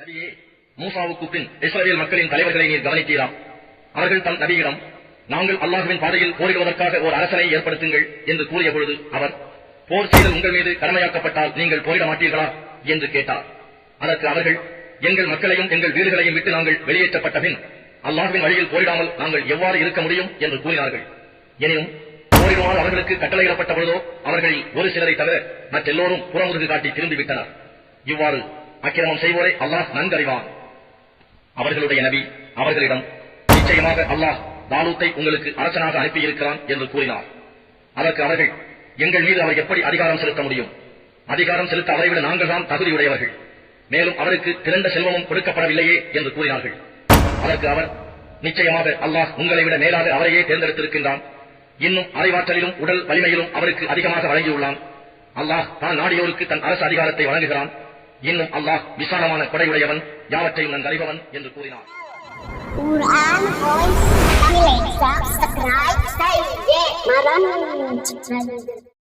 நபியே மூசாவுக்கு பின் இஸ்ரேல் மக்களின் தலைவர்களை நீர் கவனித்தீரா? அவர்கள் தம் நபியிடம் நாங்கள் அல்லாஹுவின் பாதையில் போரிடுவதற்காக ஒரு அரசனை ஏற்படுத்துங்கள் என்று கூறிய பொழுது அவர் போர் செய்தல் உங்கள் மீது கடமையாக்கப்பட்டால் நீங்கள் போரிட மாட்டீர்களா? என்று கேட்டார். அதற்கு அவர்கள் எங்கள் மக்களையும் எங்கள் வீடுகளையும் விட்டு நாங்கள் வெளியேற்றப்பட்ட பின் அல்லாஹுவின் வழியில் போரிடாமல் நாங்கள் எவ்வாறு இருக்க முடியும்? என்று கூறினார்கள். எனினும் போரிடுமாறு அவர்களுக்கு கட்டளையிடப்பட்ட பொழுதோ அவர்களில் ஒரு சிலரை தவிர மற்றெல்லோரும் புறமுதுகு காட்டி திரும்பிவிட்டனர். இவ்வாறு அக்கிரமம் செய்வோரை அல்லாஹ் நன்கறிவான். அவர்களுடைய நபி அவர்களிடம் நிச்சயமாக அல்லாஹ் தாலூத்தை உங்களுக்கு அரசனாக அனுப்பியிருக்கிறான் என்று கூறினார். அதற்கு அவர்கள் எங்கள் மீது அவர் எப்படி அதிகாரம் செலுத்த முடியும்? அதிகாரம் செலுத்த அவரை விட நாங்கள் தான் தகுதியுடையவர்கள். மேலும் அவருக்கு திரண்ட செல்வமும் கொடுக்கப்படவில்லையே என்று கூறினார்கள். அதற்கு அவர் நிச்சயமாக அல்லாஹ் உங்களை விட மேலாக அவரையே தேர்ந்தெடுத்திருக்கின்றான். இன்னும் அறிவாற்றலிலும் உடல் வலிமையிலும் அவருக்கு அதிகமாக வழங்கியுள்ளான். அல்லாஹ் தான் நாடியோருக்கு தன் அரசு அதிகாரத்தை வழங்குகிறான். இன்னும் அல்லாஹ் விசாலமான கொடையுடையவன் யாவற்றையும் நன்கு அறிபவன் என்று கூறினார் Quran Voice subscribe